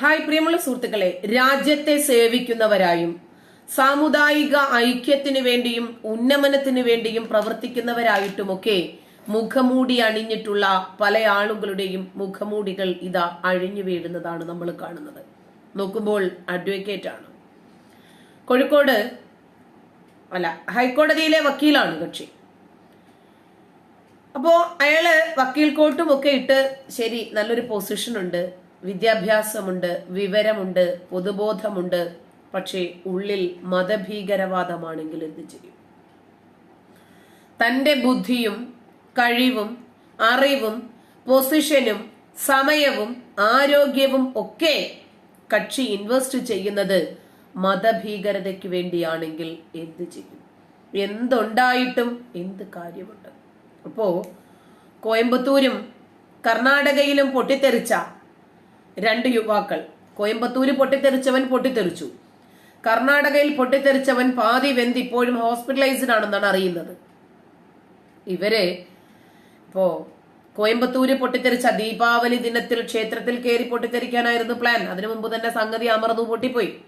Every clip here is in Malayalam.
ഹായ് പ്രിയമുള്ള സുഹൃത്തുക്കളെ രാജ്യത്തെ സേവിക്കുന്നവരായും സാമുദായിക ഐക്യത്തിന് വേണ്ടിയും ഉന്നമനത്തിന് വേണ്ടിയും പ്രവർത്തിക്കുന്നവരായിട്ടുമൊക്കെ മുഖമൂടി അണിഞ്ഞിട്ടുള്ള പല ആളുകളുടെയും മുഖമൂടികൾ ഇതാ അഴിഞ്ഞു വീഴുന്നതാണ് നമ്മൾ കാണുന്നത്. നോക്കുമ്പോൾ അഡ്വക്കേറ്റ് ആണ് കോഴിക്കോട് അല്ല ഹൈക്കോടതിയിലെ വക്കീലാണ് കക്ഷി. അപ്പോ അയാൾ വക്കീൽ കോട്ടും ഒക്കെ ഇട്ട് ശരി നല്ലൊരു പൊസിഷൻ ഉണ്ട് വിദ്യാഭ്യാസമുണ്ട് വിവരമുണ്ട് പൊതുബോധമുണ്ട് പക്ഷേ ഉള്ളിൽ മതഭീകരവാദമാണെങ്കിൽ എന്ത് ചെയ്യും? തന്റെ ബുദ്ധിയും കഴിവും അറിവും പൊസിഷനും സമയവും ആരോഗ്യവും ഒക്കെ കക്ഷി ഇൻവെസ്റ്റ് ചെയ്യുന്നത് മതഭീകരതയ്ക്ക് വേണ്ടിയാണെങ്കിൽ എന്ത് ചെയ്യും? എന്തുണ്ടായിട്ടും എന്ത് കാര്യമുണ്ട്? അപ്പോ കോയമ്പത്തൂരും കർണാടകയിലും പൊട്ടിത്തെറിച്ച രണ്ട് യുവാക്കൾ. കോയമ്പത്തൂര് പൊട്ടിത്തെറിച്ചവൻ പൊട്ടിത്തെറിച്ചു. കർണാടകയിൽ പൊട്ടിത്തെറിച്ചവൻ പാതി വെന്ത് ഇപ്പോഴും ഹോസ്പിറ്റലൈസ്ഡ് ആണെന്നാണ് അറിയുന്നത്. ഇവരെ ഇപ്പോ കോയമ്പത്തൂര് പൊട്ടിത്തെറിച്ച ദീപാവലി ദിനത്തിൽ ക്ഷേത്രത്തിൽ കയറി പൊട്ടിത്തെറിക്കാനായിരുന്നു പ്ലാൻ. അതിനു മുമ്പ് തന്നെ സംഗതി അമർന്നു പൊട്ടിപ്പോയി.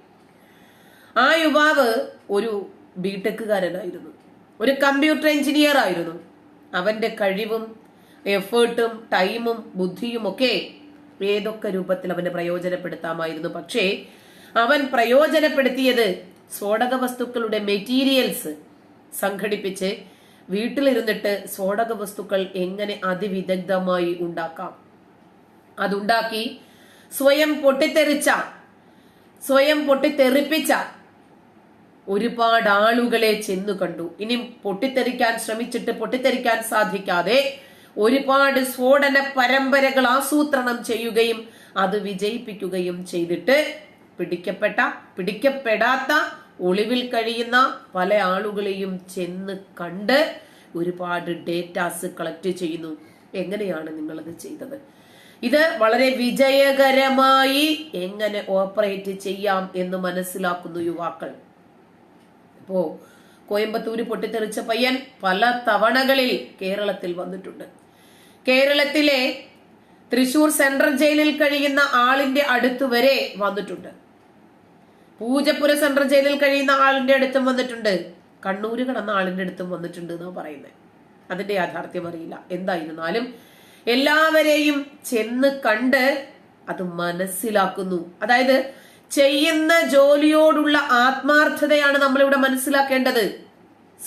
ആ യുവാവ് ഒരു ബിടെക്കുകാരനായിരുന്നു. ഒരു കമ്പ്യൂട്ടർ എഞ്ചിനീയർ ആയിരുന്നു അവന്റെ കഴിവും എഫേർട്ടും ടൈമും ബുദ്ധിയും ഒക്കെ ഏതൊക്കെ രൂപത്തിൽ അവന് പ്രയോജനപ്പെടുത്താമായിരുന്നു. പക്ഷേ അവൻ പ്രയോജനപ്പെടുത്തിയത് സ്ഫോടക വസ്തുക്കളുടെ മെറ്റീരിയൽസ് സംഘടിപ്പിച്ച് വീട്ടിലിരുന്നിട്ട് സ്ഫോടക വസ്തുക്കൾ എങ്ങനെ അതിവിദഗ്ധമായി ഉണ്ടാക്കാം. അതുണ്ടാക്കി സ്വയം പൊട്ടിത്തെറിച്ച സ്വയം പൊട്ടിത്തെറിപ്പിച്ച ഒരുപാട് ആളുകളെ ചെന്നു കണ്ടു ഇനി പൊട്ടിത്തെറിക്കാൻ ശ്രമിച്ചിട്ട് പൊട്ടിത്തെറിക്കാൻ സാധിക്കാതെ ഒരുപാട് സ്ഫോടന പരമ്പരകൾ ആസൂത്രണം ചെയ്യുകയും അത് വിജയിപ്പിക്കുകയും ചെയ്തിട്ട് പിടിക്കപ്പെട്ട പിടിക്കപ്പെടാത്ത ഒളിവിൽ കഴിയുന്ന പല ആളുകളെയും ചെന്ന് കണ്ട് ഒരുപാട് ഡേറ്റാസ് കളക്ട് ചെയ്യുന്നു. എങ്ങനെയാണ് നിങ്ങളത് ചെയ്തത്? ഇത് വളരെ വിജയകരമായി എങ്ങനെ ഓപ്പറേറ്റ് ചെയ്യാം എന്ന് മനസ്സിലാക്കുന്നു യുവാക്കൾ. ഇപ്പോ കോയമ്പത്തൂര് പൊട്ടിത്തെറിച്ച പയ്യൻ പല തവണകളിൽ കേരളത്തിൽ വന്നിട്ടുണ്ട്. കേരളത്തിലെ തൃശൂർ സെൻട്രൽ ജയിലിൽ കഴിയുന്ന ആളിന്റെ അടുത്ത് വരെ വന്നിട്ടുണ്ട്. പൂജപ്പുര സെൻട്രൽ ജയിലിൽ കഴിയുന്ന ആളിന്റെ അടുത്തും വന്നിട്ടുണ്ട്. കണ്ണൂര് കടന്ന ആളിന്റെ അടുത്തും വന്നിട്ടുണ്ട് എന്നാണ് പറയുന്നത് അതിന്റെ യാഥാർത്ഥ്യം അറിയില്ല. എന്തായിരുന്നാലും എല്ലാവരെയും ചെന്ന് കണ്ട് അത് മനസ്സിലാക്കുന്നു. അതായത് ചെയ്യുന്ന ജോലിയോടുള്ള ആത്മാർത്ഥതയാണ് നമ്മളിവിടെ മനസ്സിലാക്കേണ്ടത്.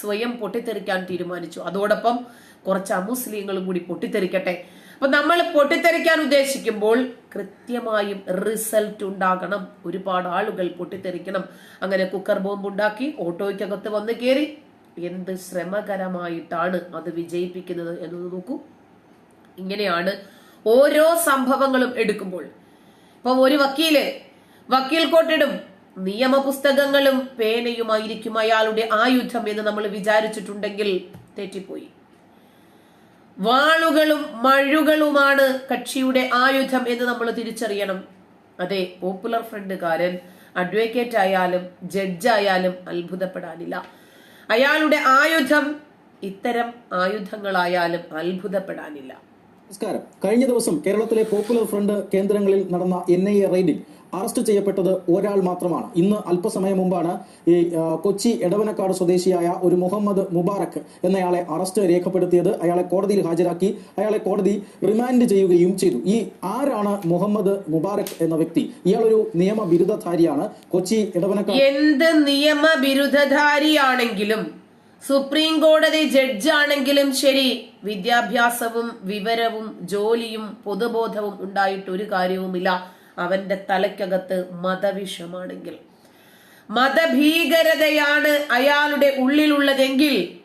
സ്വയം പൊട്ടിത്തെറിക്കാൻ തീരുമാനിച്ചു. അതോടൊപ്പം കുറച്ച് അമുസ്ലിങ്ങളും കൂടി പൊട്ടിത്തെറിക്കട്ടെ. അപ്പൊ നമ്മൾ പൊട്ടിത്തെറിക്കാൻ ഉദ്ദേശിക്കുമ്പോൾ കൃത്യമായും റിസൾട്ട് ഉണ്ടാകണം. ഒരുപാട് ആളുകൾ പൊട്ടിത്തെറിക്കണം. അങ്ങനെ കുക്കർ ബോംബ് ഉണ്ടാക്കി ഓട്ടോയ്ക്കകത്ത് വന്ന് കയറി എന്ത് ശ്രമകരമായിട്ടാണ് അത് വിജയിപ്പിക്കുന്നത് എന്നത് നോക്കൂ. ഇങ്ങനെയാണ് ഓരോ സംഭവങ്ങളും എടുക്കുമ്പോൾ. ഇപ്പൊ ഒരു വക്കീൽ വക്കീൽ കോട്ടിടും നിയമപുസ്തകങ്ങളും പേനയുമായിരിക്കും അയാളുടെ ആയുധം എന്ന് നമ്മൾ വിചാരിച്ചിട്ടുണ്ടെങ്കിൽ തെറ്റിപ്പോയി. വാളുകളും മഴുകളുമാണ് കക്ഷിയുടെ ആയുധം എന്ന് നമ്മൾ തിരിച്ചറിയണം. അതെ പോപ്പുലർ ഫ്രണ്ടുകാരൻ അഡ്വക്കേറ്റ് ആയാലും ജഡ്ജായാലും അത്ഭുതപ്പെടാനില്ല. അയാളുടെ ആയുധം ഇത്തരം ആയുധങ്ങളായാലും അത്ഭുതപ്പെടാനില്ല. നമസ്കാരം. കഴിഞ്ഞ ദിവസം കേരളത്തിലെ പോപ്പുലർ ഫ്രണ്ട് കേന്ദ്രങ്ങളിൽ നടന്ന എൻ ഐ എ റെയ്ഡിൽ അറസ്റ്റ് ചെയ്യപ്പെട്ടത് ഒരാൾ മാത്രമാണ്. ഇന്ന് അല്പസമയം മുമ്പാണ് ഈ കൊച്ചി എടവനക്കാട് സ്വദേശിയായ ഒരു മുഹമ്മദ് മുബാറക് എന്നയാളെ അറസ്റ്റ് രേഖപ്പെടുത്തിയത്. അയാളെ കോടതിയിൽ ഹാജരാക്കി. അയാളെ കോടതി റിമാൻഡ് ചെയ്യുകയും ചെയ്തു. ഈ ആരാണ് മുഹമ്മദ് മുബാറക് എന്ന വ്യക്തി? ഇയാളൊരു നിയമ ബിരുദധാരിയാണ് കൊച്ചി എടവനക്കാട് എന്ത് നിയമ ബിരുദധാരിയാണെങ്കിലും സുപ്രീം കോടതി ജഡ്ജാണെങ്കിലും ശരി വിദ്യാഭ്യാസവും വിവരവും ജോലിയും പൊതുബോധവും ഉണ്ടായിട്ട് ഒരു കാര്യവുമില്ല. അവന്റെ തലയ്ക്കകത്ത് മതവിഷമാണെങ്കിൽ. മതഭീകരതയാണ് അയാളുടെ ഉള്ളിലുള്ളതെങ്കിൽ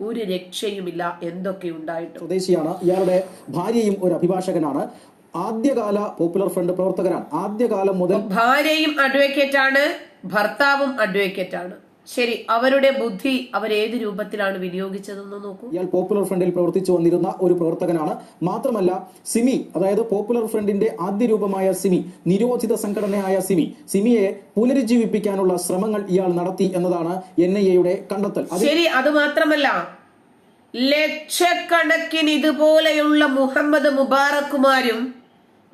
ഒരു രക്ഷയുമില്ല എന്തൊക്കെ ഉണ്ടായിട്ട്. സ്വദേശിയാണ്. ഇയാളുടെ ഭാര്യയും ഒരു അഭിഭാഷകനാണ്. ആദ്യകാല പോപ്പുലർ ഫ്രണ്ട് പ്രവർത്തകരാണ്. ആദ്യകാലം മുതൽ ഭാര്യയും അഡ്വക്കേറ്റ് ആണ് ഭർത്താവും അഡ്വക്കേറ്റ് ആണ്. ശരി അവരുടെ ബുദ്ധി അവർ ഏത് രൂപത്തിലാണ് വിനിയോഗിച്ചതെന്ന് നോക്കൂ. ഇയാൾ പോപ്പുലർ ഫ്രണ്ടിൽ പ്രവർത്തിച്ചു വന്നിരുന്ന ഒരു പ്രവർത്തകനാണ്. മാത്രമല്ല സിമി അതായത് പോപ്പുലർ ഫ്രണ്ടിന്റെ ആദ്യ രൂപമായ സിമി നിരോധിത സംഘടനയായ സിമി സിമിയെ പുനരുജ്ജീവിപ്പിക്കാനുള്ള ശ്രമങ്ങൾ ഇയാൾ നടത്തി എന്നതാണ് എൻ ഐ എയുടെ കണ്ടെത്തൽ. ശരി അത് മാത്രമല്ല ലക്ഷക്കണക്കിന് ഇതുപോലെയുള്ള മുഹമ്മദ് മുബാറക്കുമാരും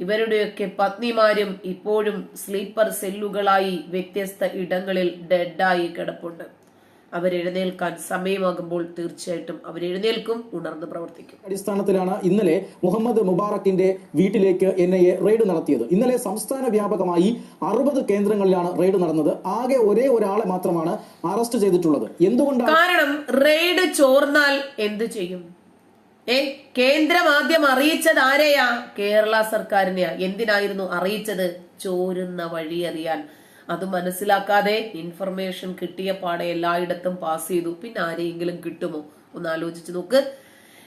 ഇവരുടെയൊക്കെ പത്നിമാരും ഇപ്പോഴും സ്ലീപ്പർ സെല്ലുകളായി വ്യത്യസ്ത ഇടങ്ങളിൽ ഡെഡായി കിടപ്പുണ്ട്. അവരെഴുന്നേൽക്കാൻ സമയമാകുമ്പോൾ തീർച്ചയായിട്ടും അവരെഴുന്നേൽക്കും ഉണർന്ന് പ്രവർത്തിക്കും. അടിസ്ഥാനത്തിലാണ് ഇന്നലെ മുഹമ്മദ് മുബാറക്കിന്റെ വീട്ടിലേക്ക് എൻ ഐ എ റെയ്ഡ് നടത്തിയത്. ഇന്നലെ സംസ്ഥാന വ്യാപകമായി അറുപത് കേന്ദ്രങ്ങളിലാണ് റെയ്ഡ് നടന്നത്. ആകെ ഒരേ ഒരാളെ മാത്രമാണ് അറസ്റ്റ് ചെയ്തിട്ടുള്ളത്. എന്തുകൊണ്ടാണ് കാരണം റെയ്ഡ് ചോർന്നാൽ എന്ത് ചെയ്യും? ഏ കേന്ദ്രം ആദ്യം അറിയിച്ചത് ആരെയാ? കേരള സർക്കാരിനെയാ. എന്തിനായിരുന്നു അറിയിച്ചത്? ചോരുന്ന വഴി അറിയാൻ. അത് മനസ്സിലാക്കാതെ ഇൻഫർമേഷൻ കിട്ടിയ പാടെ എല്ലായിടത്തും പാസ് ചെയ്തു. പിന്നെ ആരെയെങ്കിലും കിട്ടുമോ? ഒന്ന് ആലോചിച്ച് നോക്ക്.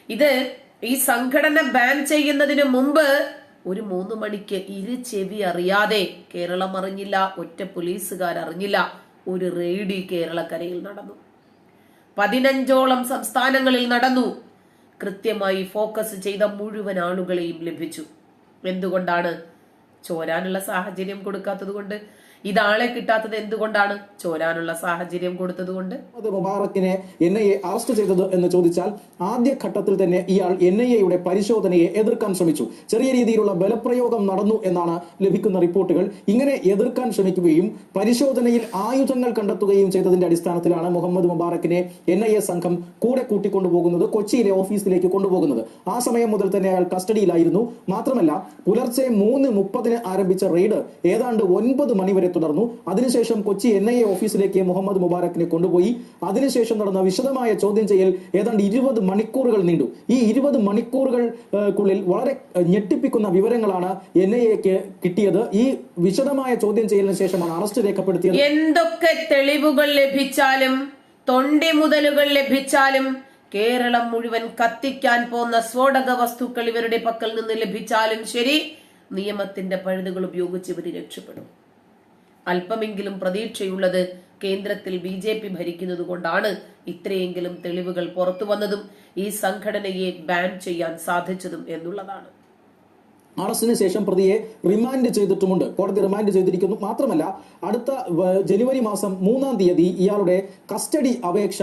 ഇത് ഈ സംഘടന ബാൻ ചെയ്യുന്നതിന് മുമ്പ് ഒരു മൂന്ന് മണിക്ക് ഇരു ചെവി അറിയാതെ കേരളം അറിഞ്ഞില്ല ഒറ്റ പോലീസുകാർ അറിഞ്ഞില്ല ഒരു റെയ്ഡ് കേരളക്കരയിൽ നടന്നു. പതിനഞ്ചോളം സംസ്ഥാനങ്ങളിൽ നടന്നു. കൃത്യമായി ഫോക്കസ് ചെയ്ത മുഴുവൻ ആളുകളെയും ലഭിച്ചു. എന്തുകൊണ്ടാണ് ചോരാനുള്ള സാഹചര്യം കൊടുക്കാത്തത് കൊണ്ട് ഇതാളെ കിട്ടാത്തത് എന്തുകൊണ്ടാണ്? ചോരാനുള്ള സാഹചര്യം കൊടുത്തത് കൊണ്ട് മുഹമ്മദ് മുബാറക്കിനെ എൻ ഐ എ അറസ്റ്റ് ചെയ്തത് എന്ന് ചോദിച്ചാൽ ആദ്യ ഘട്ടത്തിൽ തന്നെ ഇയാൾ എൻ ഐ എയുടെ പരിശോധനയെ എതിർക്കാൻ ശ്രമിച്ചു. ചെറിയ രീതിയിലുള്ള ബലപ്രയോഗം നടന്നു എന്നാണ് ലഭിക്കുന്ന റിപ്പോർട്ടുകൾ. ഇങ്ങനെ എതിർക്കാൻ ശ്രമിക്കുകയും പരിശോധനയിൽ ആയുധങ്ങൾ കണ്ടെത്തുകയും ചെയ്തതിന്റെ അടിസ്ഥാനത്തിലാണ് മുഹമ്മദ് മുബാറക്കിനെ എൻ ഐ എ സംഘം കൂടെ കൂട്ടിക്കൊണ്ടുപോകുന്നത് കൊച്ചിയിലെ ഓഫീസിലേക്ക് കൊണ്ടുപോകുന്നത്. ആ സമയം മുതൽ തന്നെ അയാൾ കസ്റ്റഡിയിലായിരുന്നു. മാത്രമല്ല പുലർച്ചെ മൂന്ന് മുപ്പതിന് ആരംഭിച്ച റെയ്ഡ് ഏതാണ്ട് ഒൻപത് മണിവരെ തുടർന്നു. അതിനുശേഷം കൊച്ചി എൻ ഐ എ ഓഫീസിലേക്ക് മുഹമ്മദ് മുബാറക്കിനെ കൊണ്ടുപോയി. അതിനുശേഷം നടന്ന വിശദമായ ചോദ്യം ചെയ്യൽ ഏതാണ്ട് ഇരുപത് മണിക്കൂറുകൾ നീണ്ടു. ഈ ഇരുപത് മണിക്കൂറുകൾക്കുള്ളിൽ വളരെ ഞെട്ടിപ്പിക്കുന്ന വിവരങ്ങളാണ് എൻ ഐ എക്ക് കിട്ടിയത്. ഈ വിശദമായ ചോദ്യം ചെയ്യലിന് ശേഷമാണ് അറസ്റ്റ് രേഖപ്പെടുത്തിയത്. എന്തൊക്കെ തെളിവുകൾ ലഭിച്ചാലും തൊണ്ടി മുതലുകൾ ലഭിച്ചാലും കേരളം മുഴുവൻ കത്തിക്കാൻ പോന്ന സ്ഫോടക വസ്തുക്കൾ ഇവരുടെ പക്കൽ നിന്ന് ലഭിച്ചാലും ശരി നിയമത്തിന്റെ പഴുതുകൾ ഉപയോഗിച്ച് ഇവർ രക്ഷപ്പെടും. അല്പമെങ്കിലും പ്രതീക്ഷയുള്ളത് കേന്ദ്രത്തിൽ ബി ജെ പി ഭരിക്കുന്നത് കൊണ്ടാണ് ഇത്രയെങ്കിലും തെളിവുകൾ പുറത്തു വന്നതും ഈ സംഘടനയെ ബാൻ ചെയ്യാൻ സാധിച്ചതും എന്നുള്ളതാണ്. അറസ്റ്റിന് ശേഷം പ്രതിയെ റിമാൻഡ് ചെയ്തിട്ടുമുണ്ട്. കോടതി റിമാൻഡ് ചെയ്തിരിക്കുന്നു. മാത്രമല്ല അടുത്ത ജനുവരി മാസം മൂന്നാം തീയതി ഇയാളുടെ കസ്റ്റഡി അപേക്ഷ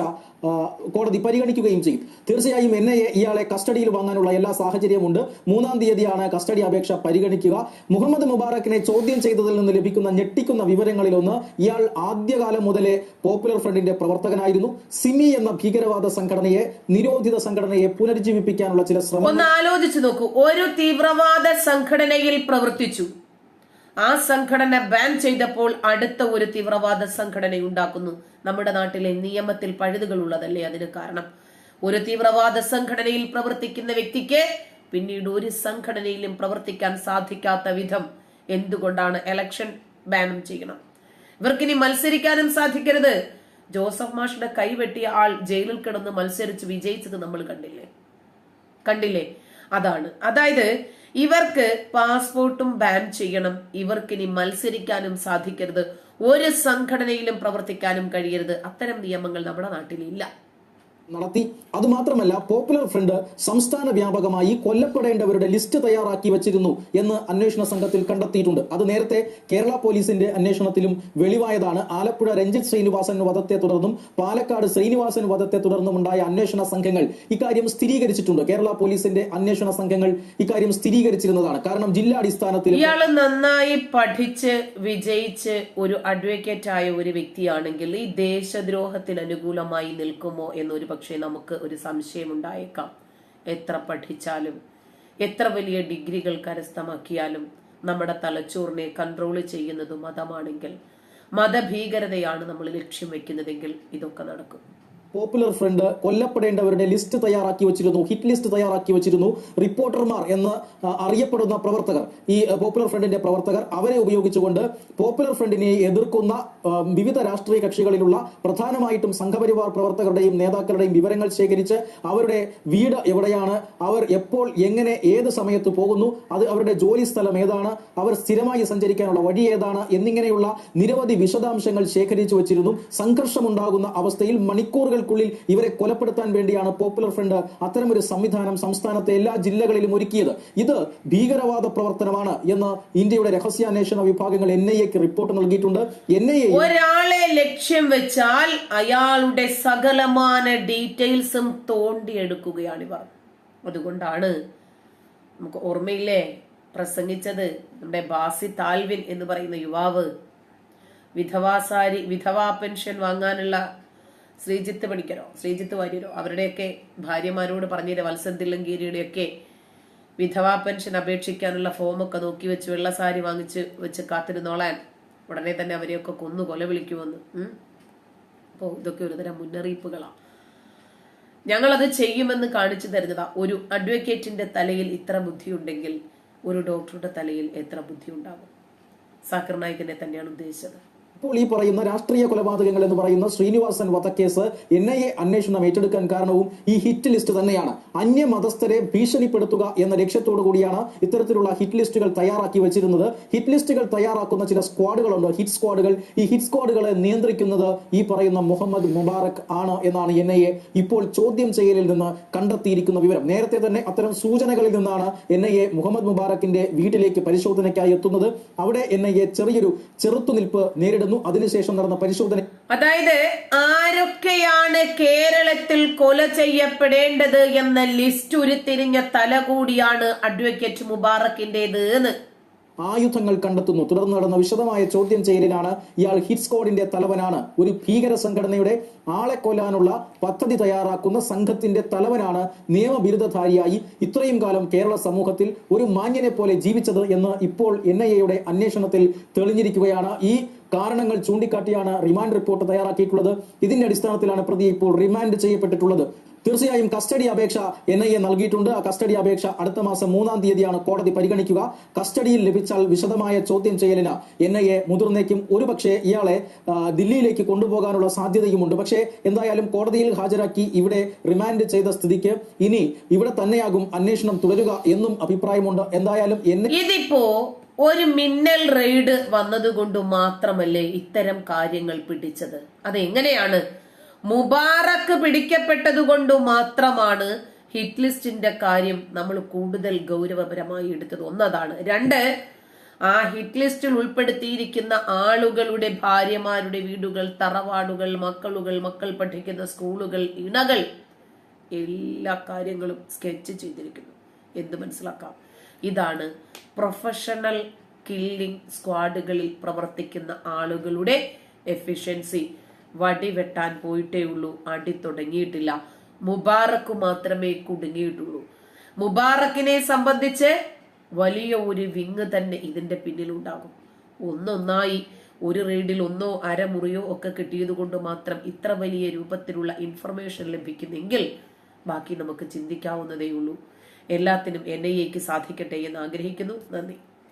കോടതി പരിഗണിക്കുകയും ചെയ്യും. തീർച്ചയായും എൻ ഐ എ ഇയാളെ കസ്റ്റഡിയിൽ വാങ്ങാനുള്ള എല്ലാ സാഹചര്യമുണ്ട്. മൂന്നാം തീയതിയാണ് കസ്റ്റഡി അപേക്ഷ പരിഗണിക്കുക. മുഹമ്മദ് മുബാറക്കിനെ ചോദ്യം ചെയ്തതിൽ നിന്ന് ലഭിക്കുന്ന ഞെട്ടിക്കുന്ന വിവരങ്ങളിലൊന്ന് ഇയാൾ ആദ്യകാലം മുതലേ പോപ്പുലർ ഫ്രണ്ടിന്റെ പ്രവർത്തകനായിരുന്നു. സിമി എന്ന ഭീകരവാദ സംഘടനയെ നിരോധിത സംഘടനയെ പുനരുജ്ജീവിപ്പിക്കാനുള്ള ചില ശ്രമം ഒന്ന് ആലോചിച്ചു നോക്കൂ. ഒരു തീവ്രവാദ സംഘടനയിൽ പ്രവർത്തിച്ചു. ആ സംഘടന ബാൻ ചെയ്തപ്പോൾ അടുത്ത ഒരു തീവ്രവാദ സംഘടന ഉണ്ടാക്കുന്നു. നമ്മുടെ നാട്ടിലെ നിയമത്തിൽ പഴുതുകൾ ഉള്ളതല്ലേ അതിന് കാരണം? ഒരു തീവ്രവാദ സംഘടനയിൽ പ്രവർത്തിക്കുന്ന വ്യക്തിക്ക് പിന്നീട് ഒരു സംഘടനയിലും പ്രവർത്തിക്കാൻ സാധിക്കാത്ത വിധം എന്തുകൊണ്ടാണ് എലക്ഷൻ ബാനും ചെയ്യണം? ഇവർക്കിനി മത്സരിക്കാനും സാധിക്കരുത്. ജോസഫ് മാഷുടെ കൈവെട്ടിയ ആൾ ജയിലിൽ കിടന്ന് മത്സരിച്ച് വിജയിച്ചത് നമ്മൾ കണ്ടില്ലേ? കണ്ടില്ലേ? അതാണ്. അതായത് ഇവർക്ക് പാസ്പോർട്ടും ബാൻ ചെയ്യണം. ഇവർക്കിനി മത്സരിക്കാനും സാധിക്കരുത്. ഒരു സംഘടനയിലും പ്രവർത്തിക്കാനും കഴിയരുത്. അത്തരം നിയമങ്ങൾ നമ്മുടെ നാട്ടിലില്ല. നടത്തി. അതുമാത്രമല്ല പോപ്പുലർ ഫ്രണ്ട് സംസ്ഥാന വ്യാപകമായി കൊല്ലപ്പെടേണ്ടവരുടെ ലിസ്റ്റ് തയ്യാറാക്കി വച്ചിരുന്നു എന്ന് അന്വേഷണ സംഘത്തിൽ കണ്ടെത്തിയിട്ടുണ്ട്. അത് നേരത്തെ കേരള പോലീസിന്റെ അന്വേഷണത്തിലും വെളിവായതാണ്. ആലപ്പുഴ രഞ്ജിത് ശ്രീനിവാസൻ വധത്തെ തുടർന്നും പാലക്കാട് ശ്രീനിവാസൻ വധത്തെ തുടർന്നും ഉണ്ടായ അന്വേഷണ സംഘങ്ങൾ ഇക്കാര്യം സ്ഥിരീകരിച്ചിട്ടുണ്ട്. കേരള പോലീസിന്റെ അന്വേഷണ സംഘങ്ങൾ ഇക്കാര്യം സ്ഥിരീകരിച്ചിരുന്നതാണ്. കാരണം ജില്ലാടിസ്ഥാനത്തിൽ ഇയാൾ നന്നായി പഠിച്ച് വിജയിച്ച് ഒരു അഡ്വക്കേറ്റ് ആയ ഒരു വ്യക്തിയാണെങ്കിൽ ഈ ദേശദ്രോഹത്തിന് അനുകൂലമായി നിൽക്കുമോ എന്നൊരു പക്ഷേ നമുക്ക് ഒരു സംശയം ഉണ്ടായേക്കാം. എത്ര പഠിച്ചാലും എത്ര വലിയ ഡിഗ്രികൾ കരസ്ഥമാക്കിയാലും നമ്മുടെ തലച്ചോറിനെ കൺട്രോൾ ചെയ്യുന്നത് മതമാണെങ്കിൽ മതഭീകരതയാണ് നമ്മൾ ലക്ഷ്യം വെക്കുന്നതെങ്കിൽ ഇതൊക്കെ നടക്കും. പോപ്പുലർ ഫ്രണ്ട് കൊല്ലപ്പെടേണ്ടവരുടെ ലിസ്റ്റ് തയ്യാറാക്കി വെച്ചിരുന്നു. ഹിറ്റ് ലിസ്റ്റ് തയ്യാറാക്കി വെച്ചിരുന്നു. റിപ്പോർട്ടർമാർ എന്ന് അറിയപ്പെടുന്ന പ്രവർത്തകർ. ഈ പോപ്പുലർ ഫ്രണ്ടിന്റെ പ്രവർത്തകർ അവരെ ഉപയോഗിച്ചുകൊണ്ട് പോപ്പുലർ ഫ്രണ്ടിനെ എതിർക്കുന്ന വിവിധ രാഷ്ട്രീയ കക്ഷികളിലുള്ള പ്രധാനമായിട്ടും സംഘപരിവാർ പ്രവർത്തകരുടെയും നേതാക്കളുടെയും വിവരങ്ങൾ ശേഖരിച്ച് അവരുടെ വീട് എവിടെയാണ് അവർ എപ്പോൾ എങ്ങനെ ഏത് സമയത്ത് പോകുന്നു അത് അവരുടെ ജോലി സ്ഥലം ഏതാണ് അവർ സ്ഥിരമായി സഞ്ചരിക്കാനുള്ള വഴി ഏതാണ് എന്നിങ്ങനെയുള്ള നിരവധി വിശദാംശങ്ങൾ ശേഖരിച്ചു വച്ചിരുന്നു. സംഘർഷമുണ്ടാകുന്ന അവസ്ഥയിൽ മണിക്കൂറുകൾക്കുള്ളിൽ ഇവരെ കൊലപ്പെടുത്താൻ വേണ്ടിയാണ് പോപ്പുലർ ഫ്രണ്ട് അത്തരമൊരു സംവിധാനം സംസ്ഥാനത്തെ എല്ലാ ജില്ലകളിലും ഒരുക്കിയത്. ഇത് ഭീകരവാദ പ്രവർത്തനമാണ് എന്ന് ഇന്ത്യയുടെ രഹസ്യാന്വേഷണ വിഭാഗങ്ങൾ എൻ ഐ എക്ക് റിപ്പോർട്ട് നൽകിയിട്ടുണ്ട്. എൻ ഐ എ ഒരാളെ ലക്ഷ്യം വെച്ചാൽ അയാളുടെ സകലമാന ഡീറ്റെയിൽസും തോണ്ടിയെടുക്കുകയാണ് ഇവർ. അതുകൊണ്ടാണ് നമുക്ക് ഓർമ്മയില്ലേ? പ്രസംഗിച്ചത് നമ്മുടെ ബാസി താൽവിൻ എന്ന് പറയുന്ന യുവാവ് വിധവാസാരി വിധവാ പെൻഷൻ വാങ്ങാനുള്ള ശ്രീജിത്ത് പണിക്കരോ ശ്രീജിത്ത് വാര്യരോ? അവരുടെയൊക്കെ ഭാര്യമാരോട് പറഞ്ഞിട്ട് വത്സൻ തില്ലങ്കേരിയുടെയൊക്കെ വിധവാ പെൻഷൻ അപേക്ഷിക്കാനുള്ള ഫോമൊക്കെ നോക്കി വെച്ച് വെള്ളസാരി വാങ്ങിച്ച് വെച്ച് കാത്തിരുന്നോളാൻ ഉടനെ തന്നെ അവരെയൊക്കെ കൊന്നു കൊല വിളിക്കുമെന്ന്. അപ്പോൾ ഇതൊക്കെ ഒരുതരം മുന്നറിയിപ്പുകളാണ് ഞങ്ങളത് ചെയ്യുമെന്ന് കാണിച്ചു തരുന്നതാ. ഒരു അഡ്വക്കേറ്റിന്റെ തലയിൽ ഇത്ര ബുദ്ധിയുണ്ടെങ്കിൽ ഒരു ഡോക്ടറുടെ തലയിൽ എത്ര ബുദ്ധി ഉണ്ടാകും സാക്കർ നായിക്കിനെ തന്നെയാണ് ഉദ്ദേശിച്ചത്. ഇപ്പോൾ ഈ പറയുന്ന രാഷ്ട്രീയ കൊലപാതകങ്ങൾ എന്ന് പറയുന്ന ശ്രീനിവാസൻ വധക്കേസ് എൻ ഐ എ അന്വേഷണം ഏറ്റെടുക്കാൻ കാരണവും ഈ ഹിറ്റ് ലിസ്റ്റ് തന്നെയാണ്. അന്യ മതസ്ഥരെ ഭീഷണിപ്പെടുത്തുക എന്ന ലക്ഷ്യത്തോടു കൂടിയാണ് ഇത്തരത്തിലുള്ള ഹിറ്റ് ലിസ്റ്റുകൾ തയ്യാറാക്കി വെച്ചിരുന്നത്. ഹിറ്റ് ലിസ്റ്റുകൾ തയ്യാറാക്കുന്ന ചില സ്ക്വാഡുകളുണ്ട്. ഹിറ്റ് സ്ക്വാഡുകൾ ഈ ഹിറ്റ് സ്ക്വാഡുകളെ നിയന്ത്രിക്കുന്നത് ഈ പറയുന്ന മുഹമ്മദ് മുബാറക് ആണ് എന്നാണ് എൻ ഐ എ ഇപ്പോൾ ചോദ്യം ചെയ്യലിൽ നിന്ന് കണ്ടെത്തിയിരിക്കുന്ന വിവരം. നേരത്തെ തന്നെ അത്തരം സൂചനകളിൽ നിന്നാണ് എൻ ഐ എ മുഹമ്മദ് മുബാറക്കിന്റെ വീട്ടിലേക്ക് പരിശോധനയ്ക്കായി എത്തുന്നത്. അവിടെ എൻ ഐ എ ചെറിയൊരു ചെറുത്തുനിൽപ്പ് നേരിടുന്നു അതിനുശേഷം നടന്ന പരിശോധന അതായത് ആരൊക്കെയാണ് കേരളത്തിൽ കൊല ചെയ്യപ്പെടേണ്ടത് എന്ന ലിസ്റ്റ് ഉരുത്തിരിഞ്ഞ തല കൂടിയാണ് അഡ്വക്കേറ്റ് മുബാറക്കിന്റേത് എന്ന് ആയുധങ്ങൾ കണ്ടെത്തുന്നു. തുടർന്ന് നടന്ന വിശദമായ ചോദ്യം ചെയ്യലിലാണ് ഇയാൾ ഹിറ്റ് സ്ക്വാഡിന്റെ തലവനാണ്. ഒരു ഭീകര സംഘടനയുടെ ആളെ കൊല്ലാനുള്ള പദ്ധതി തയ്യാറാക്കുന്ന സംഘത്തിന്റെ തലവനാണ് നിയമബിരുദധാരിയായി ഇത്രയും കാലം കേരള സമൂഹത്തിൽ ഒരു മാന്യനെ പോലെ ജീവിച്ചത് എന്ന് ഇപ്പോൾ എൻ ഐ എയുടെ അന്വേഷണത്തിൽ തെളിഞ്ഞിരിക്കുകയാണ് ഈ കാരണങ്ങൾ ചൂണ്ടിക്കാട്ടിയാണ് റിമാൻഡ് റിപ്പോർട്ട് തയ്യാറാക്കിയിട്ടുള്ളത്. ഇതിന്റെ അടിസ്ഥാനത്തിലാണ് പ്രതി ഇപ്പോൾ റിമാൻഡ് ചെയ്യപ്പെട്ടിട്ടുള്ളത്. തീർച്ചയായും കസ്റ്റഡി അപേക്ഷ എൻ ഐ എ നൽകിയിട്ടുണ്ട്. ആ കസ്റ്റഡി അപേക്ഷ അടുത്ത മാസം മൂന്നാം തീയതിയാണ് കോടതി പരിഗണിക്കുക. കസ്റ്റഡിയിൽ ലഭിച്ചാൽ വിശദമായ ചോദ്യം ചെയ്യലിന് എൻ ഐ എ മുതിർന്നേക്കും ഒരുപക്ഷെ ഇയാളെ ദില്ലിയിലേക്ക് കൊണ്ടുപോകാനുള്ള സാധ്യതയുമുണ്ട്. പക്ഷേ എന്തായാലും കോടതിയിൽ ഹാജരാക്കി ഇവിടെ റിമാൻഡ് ചെയ്ത സ്ഥിതിക്ക് ഇനി ഇവിടെ തന്നെയാകും അന്വേഷണം തുടരുക എന്നും അഭിപ്രായമുണ്ട്. എന്തായാലും ഇതിപ്പോ ഒരു മിന്നൽ റെയ്ഡ് വന്നതുകൊണ്ട് മാത്രമല്ലേ ഇത്തരം കാര്യങ്ങൾ പിടിച്ചത്? അതെങ്ങനെയാണ്? മുബാറക്ക് പിടിക്കപ്പെട്ടതുകൊണ്ട് മാത്രമാണ് ഹിറ്റ് ലിസ്റ്റിന്റെ കാര്യം നമ്മൾ കൂടുതൽ ഗൗരവപരമായി എടുത്തത്. ഒന്നതാണ്. രണ്ട് ആ ഹിറ്റ് ലിസ്റ്റിൽ ഉൾപ്പെടുത്തിയിരിക്കുന്ന ആളുകളുടെ ഭാര്യമാരുടെ വീടുകൾ തറവാടുകൾ മക്കളുകൾ മക്കൾ പഠിക്കുന്ന സ്കൂളുകൾ ഇണകൾ എല്ലാ കാര്യങ്ങളും സ്കെച്ച് ചെയ്തിരിക്കുന്നു. എന്ത് മനസ്സിലാക്കാം? ഇതാണ് പ്രൊഫഷണൽ കില്ലിംഗ് സ്ക്വാഡുകളിൽ പ്രവർത്തിക്കുന്ന ആളുകളുടെ എഫിഷ്യൻസി വടി വെട്ടാൻ പോയിട്ടേ ഉള്ളൂ അടി തുടങ്ങിയിട്ടില്ല. മുബാറക്ക് മാത്രമേ കുടുങ്ങിയിട്ടുള്ളൂ. മുബാറക്കിനെ സംബന്ധിച്ച് വലിയ ഒരു വിങ് തന്നെ ഇതിന്റെ പിന്നിലുണ്ടാകും. ഒന്നൊന്നായി ഒരു റെയ്ഡിൽ ഒന്നോ അരമുറിയോ ഒക്കെ കിട്ടിയത് കൊണ്ട് മാത്രം ഇത്ര വലിയ രൂപത്തിലുള്ള ഇൻഫർമേഷൻ ലഭിക്കുന്നെങ്കിൽ ബാക്കി നമുക്ക് ചിന്തിക്കാവുന്നതേ ഉള്ളൂ. എല്ലാത്തിനും എൻ ഐ എക്ക് സാധിക്കട്ടെ എന്ന് ആഗ്രഹിക്കുന്നു. നന്ദി.